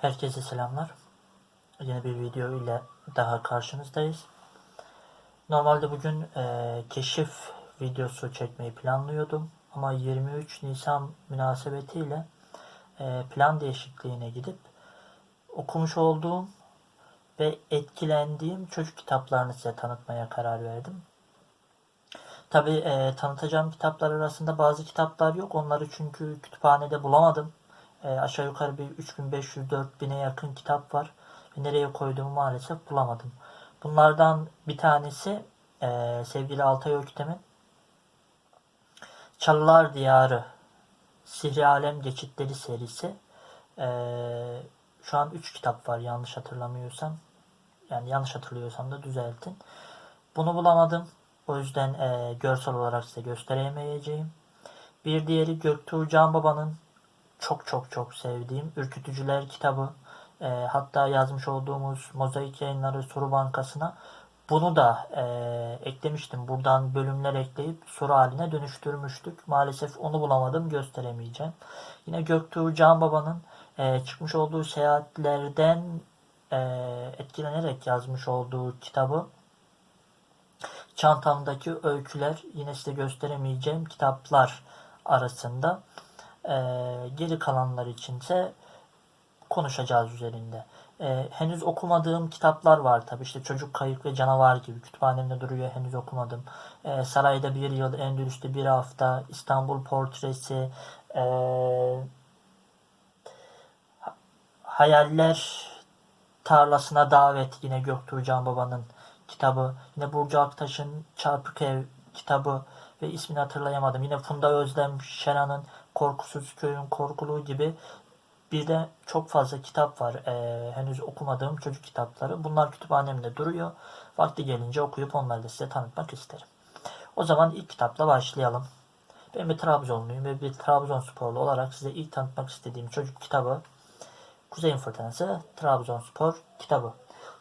Herkese selamlar. Yeni bir video ile daha karşınızdayız. Normalde bugün e, keşif videosu çekmeyi planlıyordum. Ama 23 Nisan münasebetiyle e, plan değişikliğine gidip okumuş olduğum ve etkilendiğim çocuk kitaplarını size tanıtmaya karar verdim. Tabi e, tanıtacağım kitaplar arasında bazı kitaplar yok. Onları çünkü kütüphanede bulamadım. E, aşağı yukarı bir 3500-4000'e yakın kitap var. Nereye koyduğumu maalesef bulamadım. Bunlardan bir tanesi e, sevgili Altay Öktem'in Çalılar Diyarı Sihri Alem Geçitleri serisi. E, şu an 3 kitap var yanlış hatırlamıyorsam. Yani yanlış hatırlıyorsam da düzeltin. Bunu bulamadım. O yüzden e, görsel olarak size gösteremeyeceğim. Bir diğeri Göktuğ Can Baba'nın çok çok çok sevdiğim Ürkütücüler kitabı. E, hatta yazmış olduğumuz Mozaik Yayınları Soru Bankası'na bunu da e, eklemiştim. Buradan bölümler ekleyip soru haline dönüştürmüştük. Maalesef onu bulamadım gösteremeyeceğim. Yine Göktuğ Can Baba'nın e, çıkmış olduğu seyahatlerden e, etkilenerek yazmış olduğu kitabı çantamdaki öyküler yine size gösteremeyeceğim kitaplar arasında. Ee, geri kalanlar içinse konuşacağız üzerinde. Ee, henüz okumadığım kitaplar var tabi işte Çocuk Kayık ve Canavar gibi kütüphanemde duruyor henüz okumadım. Ee, Sarayda Bir Yıl, Endülüs'te Bir Hafta, İstanbul Portresi, ee, Hayaller Tarlasına Davet yine Göktuğ Can Baba'nın kitabı. Yine Burcu Aktaş'ın Çarpık Ev kitabı ve ismini hatırlayamadım. Yine Funda Özlem Şena'nın Korkusuz Köyün Korkuluğu gibi bir de çok fazla kitap var. Ee, henüz okumadığım çocuk kitapları. Bunlar kütüphanemde duruyor. Vakti gelince okuyup onları da size tanıtmak isterim. O zaman ilk kitapla başlayalım. Ben bir Trabzonluyum ve bir Trabzonsporlu olarak size ilk tanıtmak istediğim çocuk kitabı Kuzey'in Fırtınası Trabzonspor kitabı.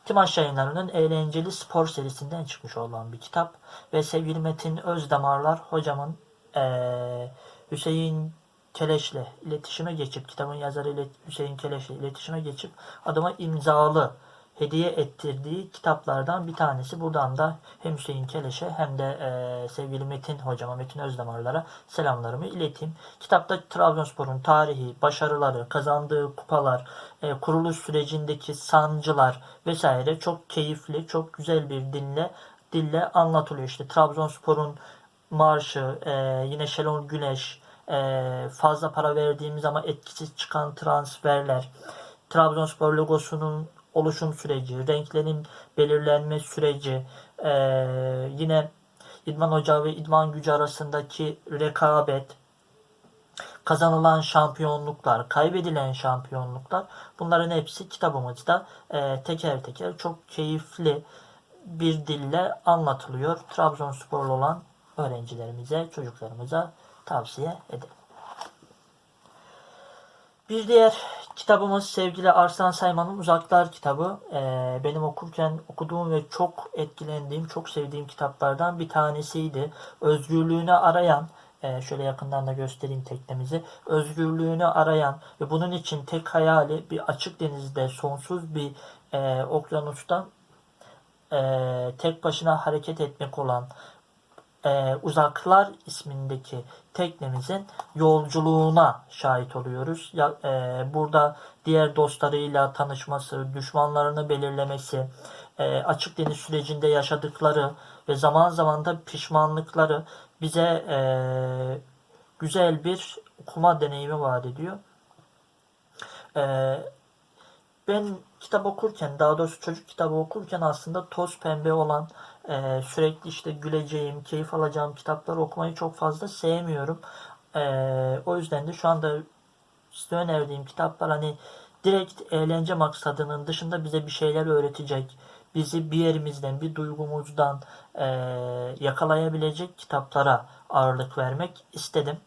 Timaş Yayınları'nın eğlenceli spor serisinden çıkmış olan bir kitap. Ve sevgili Metin Özdamarlar hocamın eee, Hüseyin Keleş'le iletişime geçip, kitabın yazarı Hüseyin Keleş'le iletişime geçip adıma imzalı hediye ettirdiği kitaplardan bir tanesi. Buradan da hem Hüseyin Keleş'e hem de eee, sevgili Metin hocama, Metin Özdamarlar'a selamlarımı ileteyim. Kitapta Trabzonspor'un tarihi, başarıları, kazandığı kupalar, e, kuruluş sürecindeki sancılar vesaire çok keyifli, çok güzel bir dille dille anlatılıyor. İşte Trabzonspor'un marşı, e, yine Şenol Güneş, e, fazla para verdiğimiz ama etkisiz çıkan transferler, Trabzonspor logosunun oluşum süreci, renklerin belirlenme süreci, e, yine İdman Hoca ve İdman Gücü arasındaki rekabet, kazanılan şampiyonluklar, kaybedilen şampiyonluklar bunların hepsi kitabımızda e, teker teker çok keyifli bir dille anlatılıyor. Trabzonsporlu olan öğrencilerimize, çocuklarımıza tavsiye ederim. Bir diğer kitabımız sevgili Arslan Sayman'ın Uzaklar kitabı. Ee, benim okurken okuduğum ve çok etkilendiğim, çok sevdiğim kitaplardan bir tanesiydi. Özgürlüğünü arayan, e, şöyle yakından da göstereyim teknemizi. Özgürlüğünü arayan ve bunun için tek hayali bir açık denizde sonsuz bir e, okyanusta e, tek başına hareket etmek olan e, Uzaklar ismindeki teknemizin yolculuğuna şahit oluyoruz. Ya, e, burada diğer dostlarıyla tanışması, düşmanlarını belirlemesi, e, açık deniz sürecinde yaşadıkları ve zaman zaman da pişmanlıkları bize e, güzel bir okuma deneyimi vaat ediyor. E, ben kitap okurken, daha doğrusu çocuk kitabı okurken aslında toz pembe olan e, sürekli işte güleceğim, keyif alacağım kitapları okumayı çok fazla sevmiyorum. E, o yüzden de şu anda size önerdiğim kitaplar hani direkt eğlence maksadının dışında bize bir şeyler öğretecek, bizi bir yerimizden, bir duygumuzdan e, yakalayabilecek kitaplara ağırlık vermek istedim.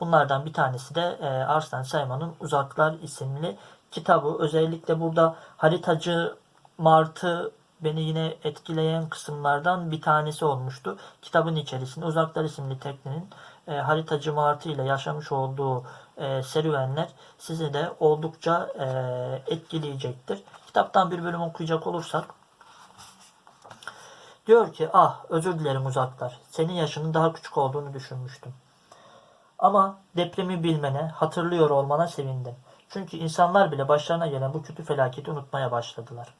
Bunlardan bir tanesi de e, Arslan Sayman'ın Uzaklar isimli kitabı. Özellikle burada haritacı Martı beni yine etkileyen kısımlardan bir tanesi olmuştu. Kitabın içerisinde Uzaklar isimli teknenin e, haritacı Martı ile yaşamış olduğu e, serüvenler sizi de oldukça e, etkileyecektir. Kitaptan bir bölüm okuyacak olursak diyor ki ah özür dilerim uzaklar. Senin yaşının daha küçük olduğunu düşünmüştüm. Ama depremi bilmene, hatırlıyor olmana sevindim. Çünkü insanlar bile başlarına gelen bu kötü felaketi unutmaya başladılar.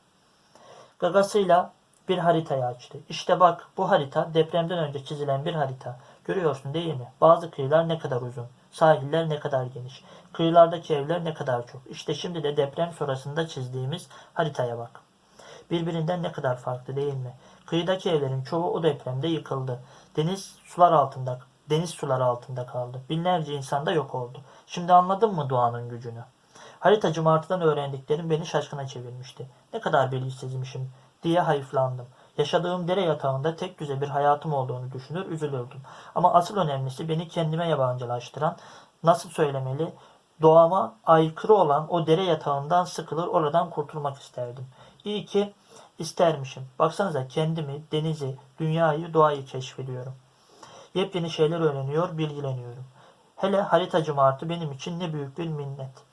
Gagasıyla bir haritayı açtı. İşte bak bu harita depremden önce çizilen bir harita. Görüyorsun değil mi? Bazı kıyılar ne kadar uzun, sahiller ne kadar geniş, kıyılardaki evler ne kadar çok. İşte şimdi de deprem sonrasında çizdiğimiz haritaya bak. Birbirinden ne kadar farklı değil mi? Kıyıdaki evlerin çoğu o depremde yıkıldı. Deniz sular altında, deniz suları altında kaldı. Binlerce insan da yok oldu. Şimdi anladın mı doğanın gücünü? Haritacı Martı'dan öğrendiklerim beni şaşkına çevirmişti. Ne kadar bilgisizmişim diye hayıflandım. Yaşadığım dere yatağında tek düze bir hayatım olduğunu düşünür üzülürdüm. Ama asıl önemlisi beni kendime yabancılaştıran, nasıl söylemeli, doğama aykırı olan o dere yatağından sıkılır oradan kurtulmak isterdim. İyi ki istermişim. Baksanıza kendimi, denizi, dünyayı, doğayı keşfediyorum. Yepyeni şeyler öğreniyor, bilgileniyorum. Hele haritacı Martı benim için ne büyük bir minnet.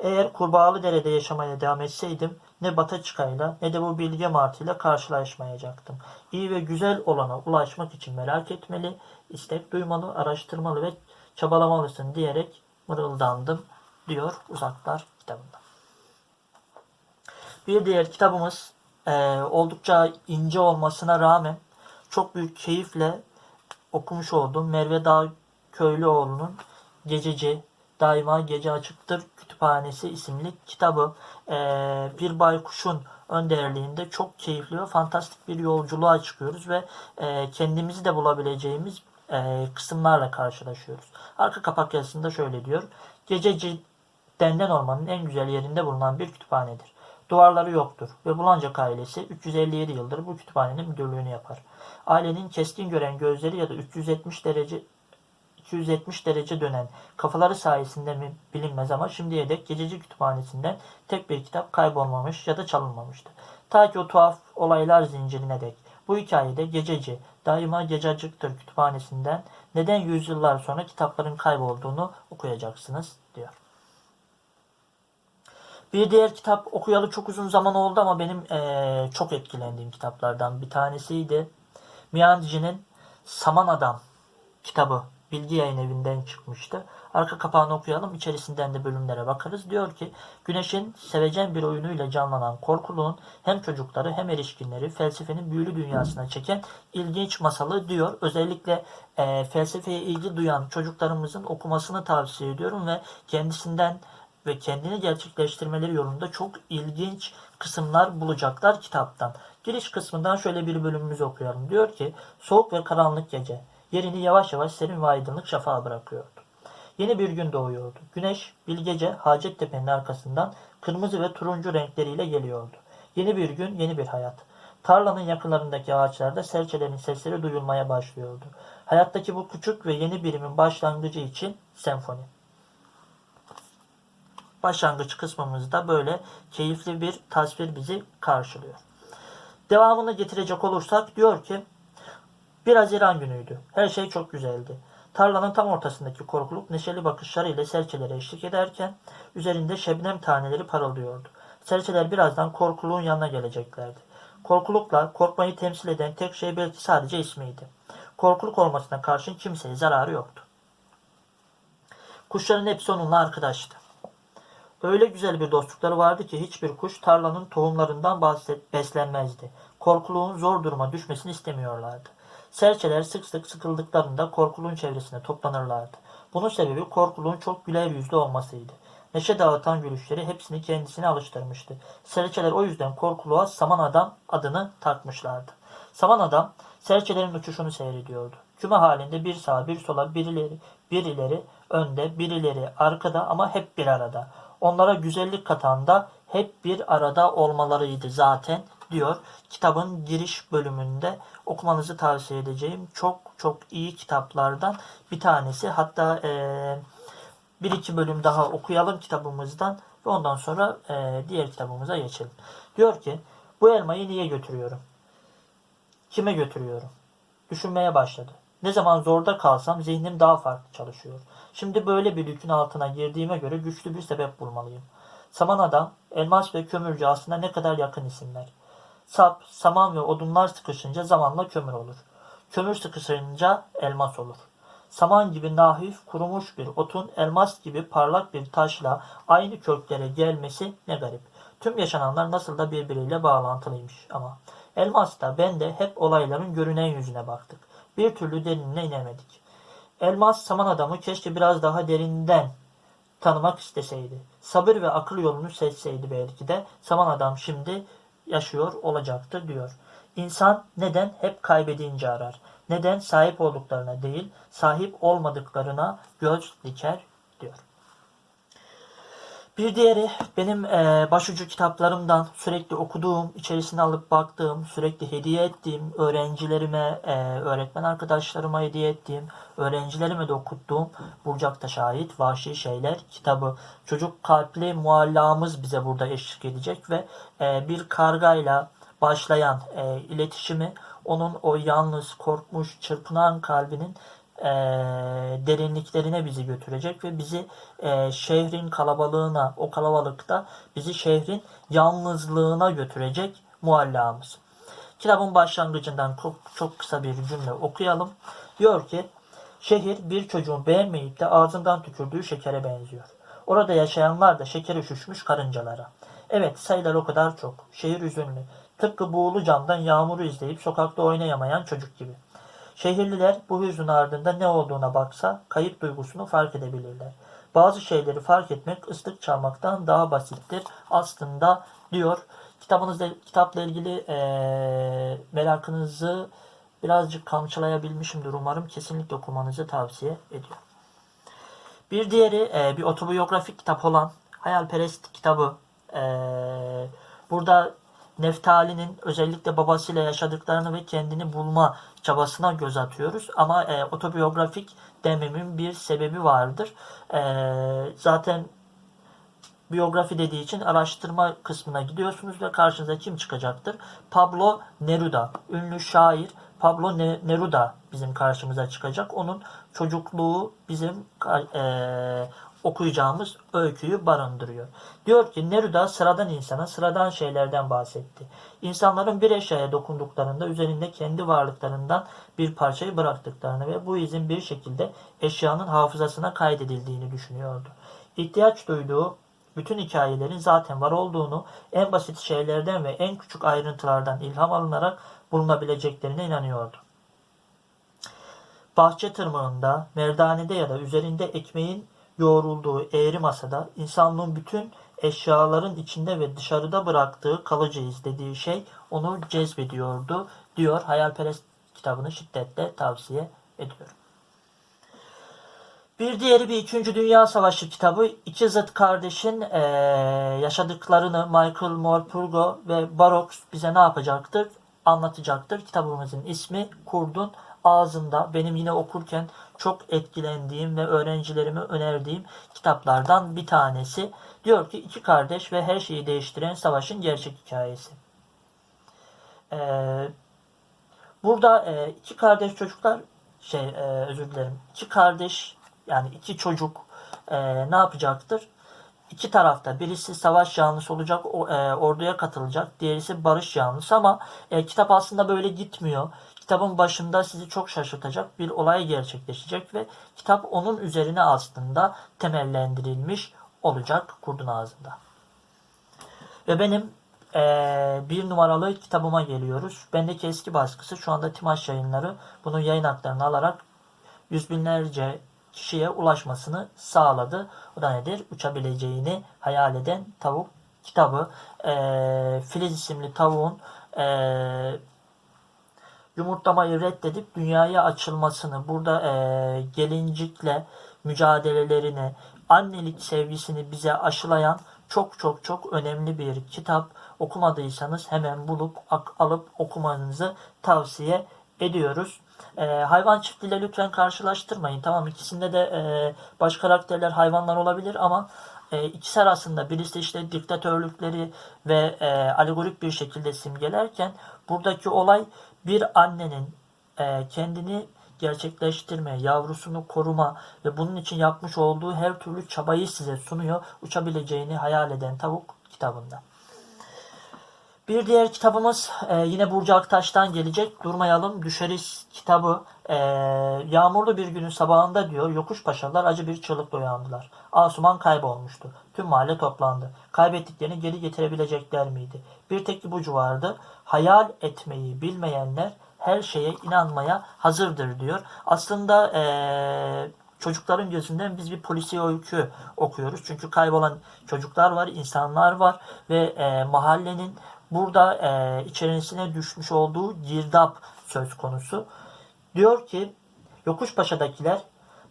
Eğer kurbağalı derede yaşamaya devam etseydim ne Bataçka'yla ne de bu bilge martıyla karşılaşmayacaktım. İyi ve güzel olana ulaşmak için merak etmeli, istek duymalı, araştırmalı ve çabalamalısın diyerek mırıldandım diyor Uzaklar kitabında. Bir diğer kitabımız eee, oldukça ince olmasına rağmen çok büyük keyifle okumuş olduğum Merve Dağ Köylüoğlu'nun Gececi Daima Gece Açıktır Kütüphanesi isimli kitabı eee, bir baykuşun önderliğinde çok keyifli ve fantastik bir yolculuğa çıkıyoruz ve eee, kendimizi de bulabileceğimiz eee, kısımlarla karşılaşıyoruz. Arka kapak yazısında şöyle diyor. Gececi denilen ormanın en güzel yerinde bulunan bir kütüphanedir. Duvarları yoktur ve Bulancak ailesi 357 yıldır bu kütüphanenin müdürlüğünü yapar. Ailenin keskin gören gözleri ya da 370 derece 270 derece dönen kafaları sayesinde mi bilinmez ama şimdiye dek Gececi Kütüphanesi'nden tek bir kitap kaybolmamış ya da çalınmamıştı. Ta ki o tuhaf olaylar zincirine dek. Bu hikayede Gececi, daima Gecacıktır Kütüphanesi'nden neden yüzyıllar sonra kitapların kaybolduğunu okuyacaksınız diyor. Bir diğer kitap okuyalı çok uzun zaman oldu ama benim eee, çok etkilendiğim kitaplardan bir tanesiydi. Miyancı'nın Saman Adam kitabı Bilgi Yayın Evi'nden çıkmıştı. Arka kapağını okuyalım. içerisinden de bölümlere bakarız. Diyor ki Güneş'in sevecen bir oyunuyla canlanan korkuluğun hem çocukları hem erişkinleri felsefenin büyülü dünyasına çeken ilginç masalı diyor. Özellikle eee, felsefeye ilgi duyan çocuklarımızın okumasını tavsiye ediyorum ve kendisinden ve kendini gerçekleştirmeleri yolunda çok ilginç kısımlar bulacaklar kitaptan. Giriş kısmından şöyle bir bölümümüzü okuyalım. Diyor ki soğuk ve karanlık gece yerini yavaş yavaş serin ve aydınlık şafağa bırakıyordu. Yeni bir gün doğuyordu. Güneş bilgece Hacettepe'nin arkasından kırmızı ve turuncu renkleriyle geliyordu. Yeni bir gün, yeni bir hayat. Tarlanın yakınlarındaki ağaçlarda serçelerin sesleri duyulmaya başlıyordu. Hayattaki bu küçük ve yeni birimin başlangıcı için senfoni başlangıç kısmımızda böyle keyifli bir tasvir bizi karşılıyor. Devamını getirecek olursak diyor ki bir Haziran günüydü. Her şey çok güzeldi. Tarlanın tam ortasındaki korkuluk neşeli bakışlarıyla serçelere eşlik ederken üzerinde şebnem taneleri parıldıyordu. Serçeler birazdan korkuluğun yanına geleceklerdi. Korkulukla korkmayı temsil eden tek şey belki sadece ismiydi. Korkuluk olmasına karşın kimseye zararı yoktu. Kuşların hepsi onunla arkadaştı. Öyle güzel bir dostlukları vardı ki hiçbir kuş tarlanın tohumlarından beslenmezdi. Korkuluğun zor duruma düşmesini istemiyorlardı. Serçeler sık sık sıkıldıklarında korkuluğun çevresine toplanırlardı. Bunun sebebi korkuluğun çok güler yüzlü olmasıydı. Neşe dağıtan gülüşleri hepsini kendisine alıştırmıştı. Serçeler o yüzden korkuluğa Saman Adam adını takmışlardı. Saman Adam serçelerin uçuşunu seyrediyordu. Küme halinde bir sağa bir sola birileri, birileri önde birileri arkada ama hep bir arada. Onlara güzellik katan da hep bir arada olmalarıydı zaten diyor. Kitabın giriş bölümünde okumanızı tavsiye edeceğim çok çok iyi kitaplardan bir tanesi. Hatta eee, bir iki bölüm daha okuyalım kitabımızdan ve ondan sonra eee, diğer kitabımıza geçelim. Diyor ki bu elmayı niye götürüyorum? Kime götürüyorum? Düşünmeye başladı. Ne zaman zorda kalsam zihnim daha farklı çalışıyor. Şimdi böyle bir yükün altına girdiğime göre güçlü bir sebep bulmalıyım. Saman adam, elmas ve kömürcü aslında ne kadar yakın isimler. Sap, saman ve odunlar sıkışınca zamanla kömür olur. Kömür sıkışınca elmas olur. Saman gibi nahif kurumuş bir otun elmas gibi parlak bir taşla aynı köklere gelmesi ne garip. Tüm yaşananlar nasıl da birbiriyle bağlantılıymış ama. Elmas da ben de hep olayların görünen yüzüne baktık. Bir türlü derinine inemedik. Elmas saman adamı keşke biraz daha derinden tanımak isteseydi. Sabır ve akıl yolunu seçseydi belki de saman adam şimdi yaşıyor olacaktı diyor. İnsan neden hep kaybedince arar? Neden sahip olduklarına değil, sahip olmadıklarına göz diker. Bir diğeri benim eee başucu kitaplarımdan sürekli okuduğum, içerisine alıp baktığım, sürekli hediye ettiğim, öğrencilerime, eee, öğretmen arkadaşlarıma hediye ettiğim, öğrencilerime de okuttuğum Burcak'ta şahit Vahşi Şeyler kitabı. Çocuk kalpli muallamız bize burada eşlik edecek ve eee, bir kargayla başlayan eee, iletişimi onun o yalnız, korkmuş, çırpınan kalbinin eee, derinliklerine bizi götürecek ve bizi eee, şehrin kalabalığına, o kalabalıkta bizi şehrin yalnızlığına götürecek muallamız. Kitabın başlangıcından çok, çok kısa bir cümle okuyalım. Diyor ki, şehir bir çocuğun beğenmeyip de ağzından tükürdüğü şekere benziyor. Orada yaşayanlar da şeker üşüşmüş karıncalara. Evet sayılar o kadar çok. Şehir üzünlü. Tıpkı buğulu camdan yağmuru izleyip sokakta oynayamayan çocuk gibi. Şehirliler bu hüznün ardında ne olduğuna baksa kayıp duygusunu fark edebilirler. Bazı şeyleri fark etmek ıslık çalmaktan daha basittir aslında diyor. Kitabınızda kitapla ilgili eee, merakınızı birazcık kamçılayabilmişimdir umarım. Kesinlikle okumanızı tavsiye ediyorum. Bir diğeri e, bir otobiyografik kitap olan Hayalperest kitabı. E, burada Neftali'nin özellikle babasıyla yaşadıklarını ve kendini bulma çabasına göz atıyoruz. Ama e, otobiyografik dememin bir sebebi vardır. E, zaten biyografi dediği için araştırma kısmına gidiyorsunuz ve karşınıza kim çıkacaktır? Pablo Neruda, ünlü şair Pablo Ne- Neruda bizim karşımıza çıkacak. Onun çocukluğu bizim eee, okuyacağımız öyküyü barındırıyor. Diyor ki Neruda sıradan insana sıradan şeylerden bahsetti. İnsanların bir eşyaya dokunduklarında üzerinde kendi varlıklarından bir parçayı bıraktıklarını ve bu izin bir şekilde eşyanın hafızasına kaydedildiğini düşünüyordu. İhtiyaç duyduğu bütün hikayelerin zaten var olduğunu, en basit şeylerden ve en küçük ayrıntılardan ilham alınarak bulunabileceklerine inanıyordu. Bahçe tırmağında, merdanede ya da üzerinde ekmeğin yoğrulduğu eğri masada insanlığın bütün eşyaların içinde ve dışarıda bıraktığı kalıcı iz dediği şey onu cezbediyordu diyor. Hayalperest kitabını şiddetle tavsiye ediyorum. Bir diğeri bir İkinci Dünya Savaşı kitabı. İki zıt kardeşin eee, yaşadıklarını Michael Morpurgo ve Barox bize ne yapacaktır? Anlatacaktır. Kitabımızın ismi Kurdun Ağzında. Benim yine okurken çok etkilendiğim ve öğrencilerime önerdiğim kitaplardan bir tanesi. Diyor ki iki kardeş ve her şeyi değiştiren savaşın gerçek hikayesi. Eee Burada e, iki kardeş çocuklar şey e, özür dilerim. iki kardeş yani iki çocuk e, ne yapacaktır? İki tarafta birisi savaş yanlısı olacak, o, e, orduya katılacak, diğerisi barış yanlısı ama e, kitap aslında böyle gitmiyor. Kitabın başında sizi çok şaşırtacak bir olay gerçekleşecek ve kitap onun üzerine aslında temellendirilmiş olacak kurdun ağzında. Ve benim eee, bir numaralı kitabıma geliyoruz. Bendeki eski baskısı şu anda Timaş yayınları bunun yayın haklarını alarak yüz binlerce kişiye ulaşmasını sağladı. O da nedir? Uçabileceğini hayal eden tavuk kitabı. Eee, Filiz isimli tavuğun eee, yumurtlamayı reddedip dünyaya açılmasını, burada eee, gelincikle mücadelelerini, annelik sevgisini bize aşılayan çok çok çok önemli bir kitap. Okumadıysanız hemen bulup alıp okumanızı tavsiye ediyoruz. Eee, hayvan çiftliğiyle lütfen karşılaştırmayın. Tamam ikisinde de eee, baş karakterler hayvanlar olabilir ama e, ikisi arasında birisi işte diktatörlükleri ve e, alegorik bir şekilde simgelerken buradaki olay bir annenin e, kendini gerçekleştirme, yavrusunu koruma ve bunun için yapmış olduğu her türlü çabayı size sunuyor. Uçabileceğini hayal eden tavuk kitabında. Bir diğer kitabımız e, yine Burcu Aktaş'tan gelecek. Durmayalım Düşeriz kitabı. E, yağmurlu bir günün sabahında diyor yokuş paşalar acı bir çığlıkla uyandılar. Asuman kaybolmuştu. Tüm mahalle toplandı. Kaybettiklerini geri getirebilecekler miydi? Bir tek ipucu vardı. Hayal etmeyi bilmeyenler her şeye inanmaya hazırdır diyor. Aslında e, çocukların gözünden biz bir polisiye öykü okuyoruz. Çünkü kaybolan çocuklar var, insanlar var ve e, mahallenin burada e, içerisine düşmüş olduğu girdap söz konusu. Diyor ki Yokuşpaşa'dakiler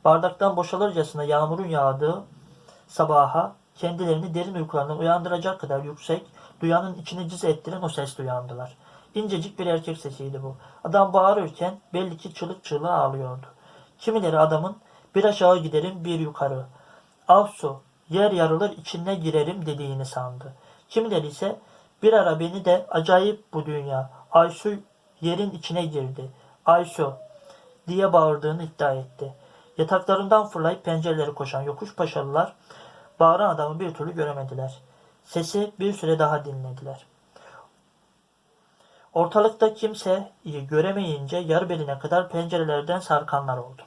bardaktan boşalırcasına yağmurun yağdığı sabaha kendilerini derin uykularından uyandıracak kadar yüksek, duyanın içini cız ettiren o sesle uyandılar. İncecik bir erkek sesiydi bu. Adam bağırırken belli ki çığlık çığlığa ağlıyordu. Kimileri adamın bir aşağı giderim bir yukarı. Av su, yer yarılır içine girerim dediğini sandı. Kimileri ise bir ara beni de acayip bu dünya. Aysu yerin içine girdi. Aysu diye bağırdığını iddia etti. Yataklarından fırlayıp pencereleri koşan yokuş paşalılar bağıran adamı bir türlü göremediler. Sesi bir süre daha dinlediler. Ortalıkta kimseyi göremeyince yarı beline kadar pencerelerden sarkanlar oldu.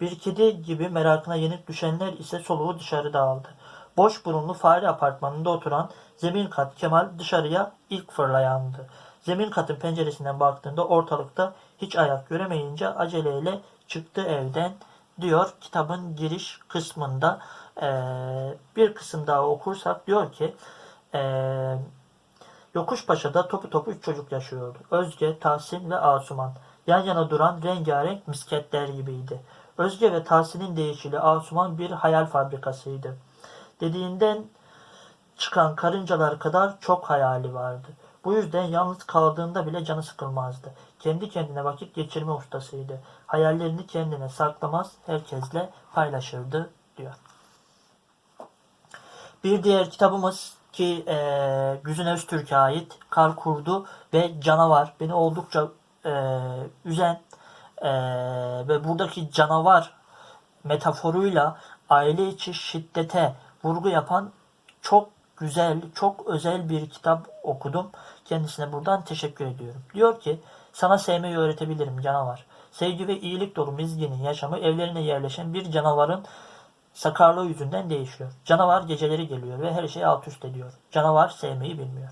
Bir kedi gibi merakına yenik düşenler ise soluğu dışarı dağıldı. Boş burunlu fare apartmanında oturan zemin kat Kemal dışarıya ilk fırlayandı. Zemin katın penceresinden baktığında ortalıkta hiç ayak göremeyince aceleyle çıktı evden diyor kitabın giriş kısmında. Ee, bir kısım daha okursak diyor ki ee, Yokuşpaşa'da topu topu üç çocuk yaşıyordu. Özge, Tahsin ve Asuman. Yan yana duran rengarenk misketler gibiydi. Özge ve Tahsin'in deyişiyle Asuman bir hayal fabrikasıydı. Dediğinden çıkan karıncalar kadar çok hayali vardı. Bu yüzden yalnız kaldığında bile canı sıkılmazdı. Kendi kendine vakit geçirme ustasıydı. Hayallerini kendine saklamaz, herkesle paylaşırdı diyor. Bir diğer kitabımız ki e, Güzin Öztürk'e ait Kar Kurdu ve Canavar beni oldukça e, üzen e, ve buradaki canavar metaforuyla aile içi şiddete vurgu yapan çok güzel, çok özel bir kitap okudum. Kendisine buradan teşekkür ediyorum. Diyor ki, sana sevmeyi öğretebilirim canavar. Sevgi ve iyilik dolu Mizgin'in yaşamı evlerine yerleşen bir canavarın sakarlığı yüzünden değişiyor. Canavar geceleri geliyor ve her şeyi alt üst ediyor. Canavar sevmeyi bilmiyor.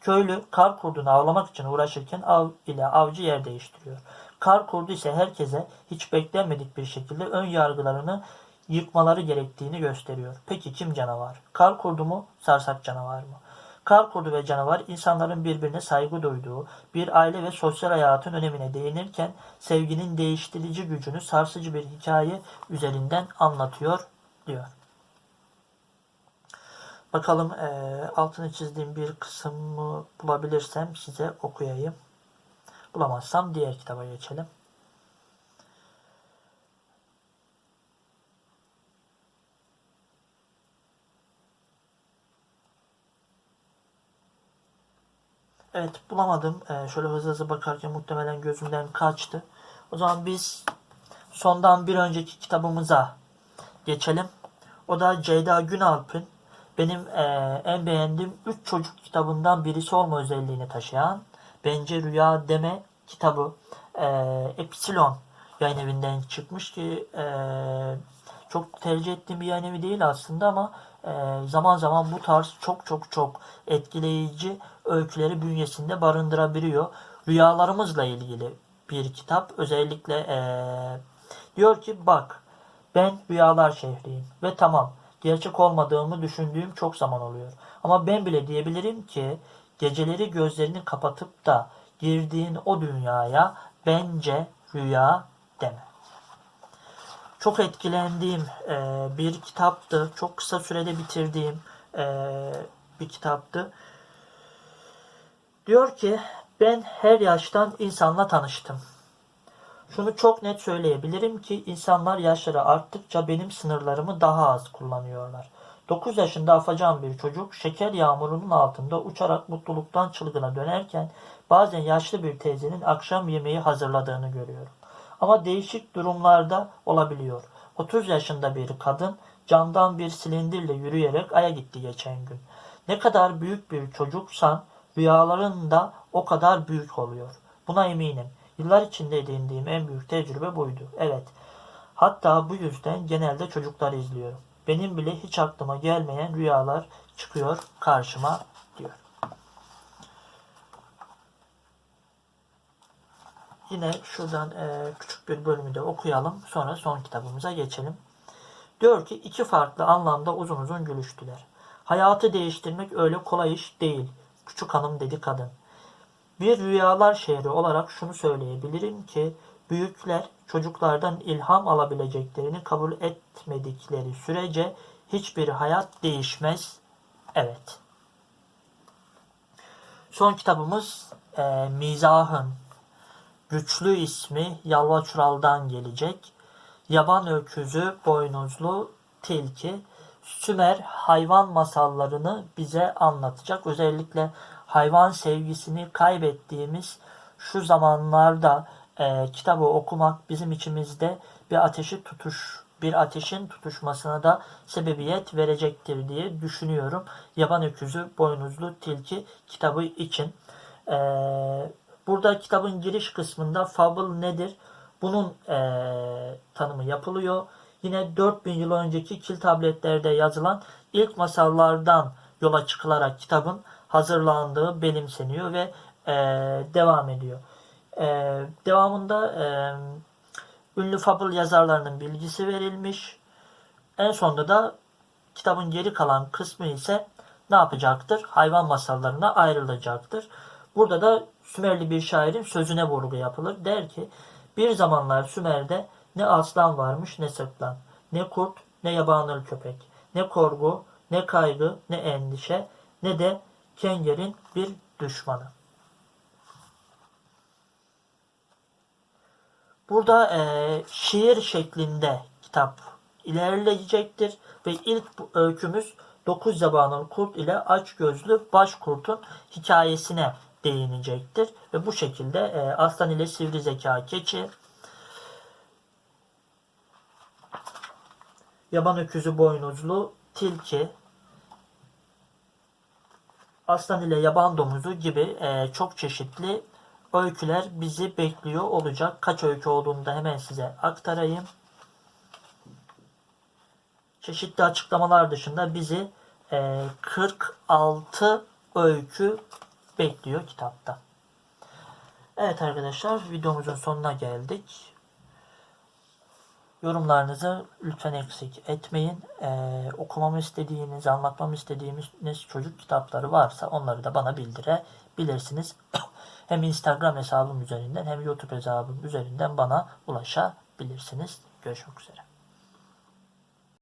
Köylü kar kurdunu avlamak için uğraşırken av ile avcı yer değiştiriyor. Kar kurdu ise herkese hiç beklenmedik bir şekilde ön yargılarını yıkmaları gerektiğini gösteriyor. Peki kim canavar? Kar kurdu mu, sarsak canavar mı? Kar kurdu ve canavar insanların birbirine saygı duyduğu bir aile ve sosyal hayatın önemine değinirken sevginin değiştirici gücünü sarsıcı bir hikaye üzerinden anlatıyor diyor. Bakalım e, altını çizdiğim bir kısmı bulabilirsem size okuyayım. Bulamazsam diğer kitaba geçelim. Evet bulamadım. Ee, şöyle hızlı hızlı bakarken muhtemelen gözümden kaçtı. O zaman biz sondan bir önceki kitabımıza geçelim. O da Ceyda Günalp'in benim e, en beğendiğim 3 çocuk kitabından birisi olma özelliğini taşıyan Bence Rüya Deme kitabı e, Epsilon yayın evinden çıkmış ki e, çok tercih ettiğim bir yayın evi değil aslında ama zaman zaman bu tarz çok çok çok etkileyici öyküleri bünyesinde barındırabiliyor. Rüyalarımızla ilgili bir kitap. Özellikle e, diyor ki bak ben rüyalar şehriyim ve tamam gerçek olmadığımı düşündüğüm çok zaman oluyor. Ama ben bile diyebilirim ki geceleri gözlerini kapatıp da girdiğin o dünyaya bence rüya deme. Çok etkilendiğim e, bir kitaptı. Çok kısa sürede bitirdiğim e, bir kitaptı. Diyor ki ben her yaştan insanla tanıştım. Şunu çok net söyleyebilirim ki insanlar yaşları arttıkça benim sınırlarımı daha az kullanıyorlar. 9 yaşında afacan bir çocuk şeker yağmurunun altında uçarak mutluluktan çılgına dönerken bazen yaşlı bir teyzenin akşam yemeği hazırladığını görüyorum. Ama değişik durumlarda olabiliyor. 30 yaşında bir kadın camdan bir silindirle yürüyerek Ay'a gitti geçen gün. Ne kadar büyük bir çocuksan rüyaların da o kadar büyük oluyor. Buna eminim. Yıllar içinde edindiğim en büyük tecrübe buydu. Evet. Hatta bu yüzden genelde çocukları izliyorum. Benim bile hiç aklıma gelmeyen rüyalar çıkıyor karşıma diyor. Yine şuradan e, küçük bir bölümü de okuyalım. Sonra son kitabımıza geçelim. Diyor ki iki farklı anlamda uzun uzun gülüştüler. Hayatı değiştirmek öyle kolay iş değil. Küçük hanım dedi kadın. Bir rüyalar şehri olarak şunu söyleyebilirim ki büyükler çocuklardan ilham alabileceklerini kabul etmedikleri sürece hiçbir hayat değişmez. Evet. Son kitabımız e, Mizahın. Güçlü ismi Yalva Çural'dan gelecek. Yaban öküzü, boynuzlu tilki. Sümer hayvan masallarını bize anlatacak. Özellikle hayvan sevgisini kaybettiğimiz şu zamanlarda e, kitabı okumak bizim içimizde bir ateşi tutuş bir ateşin tutuşmasına da sebebiyet verecektir diye düşünüyorum. Yaban öküzü, boynuzlu tilki kitabı için. E, burada kitabın giriş kısmında fable nedir? Bunun e, tanımı yapılıyor. Yine 4000 yıl önceki kil tabletlerde yazılan ilk masallardan yola çıkılarak kitabın hazırlandığı benimseniyor ve e, devam ediyor. E, devamında e, ünlü fable yazarlarının bilgisi verilmiş. En sonunda da kitabın geri kalan kısmı ise ne yapacaktır? Hayvan masallarına ayrılacaktır. Burada da Sümerli bir şairin sözüne vurgu yapılır. Der ki bir zamanlar Sümer'de ne aslan varmış ne sırtlan, ne kurt ne yabanıl köpek, ne korku, ne kaygı, ne endişe, ne de kengerin bir düşmanı. Burada e, şiir şeklinde kitap ilerleyecektir ve ilk öykümüz 9 zabanın kurt ile aç gözlü baş kurtun hikayesine değinecektir. Ve bu şekilde e, aslan ile sivri zeka keçi, yaban öküzü boynuzlu tilki, aslan ile yaban domuzu gibi e, çok çeşitli öyküler bizi bekliyor olacak. Kaç öykü olduğunu da hemen size aktarayım. Çeşitli açıklamalar dışında bizi e, 46 öykü bekliyor kitapta. Evet arkadaşlar videomuzun sonuna geldik. Yorumlarınızı lütfen eksik etmeyin. Ee, okumamı istediğiniz, anlatmamı istediğiniz çocuk kitapları varsa onları da bana bildirebilirsiniz. hem Instagram hesabım üzerinden hem YouTube hesabım üzerinden bana ulaşabilirsiniz. Görüşmek üzere.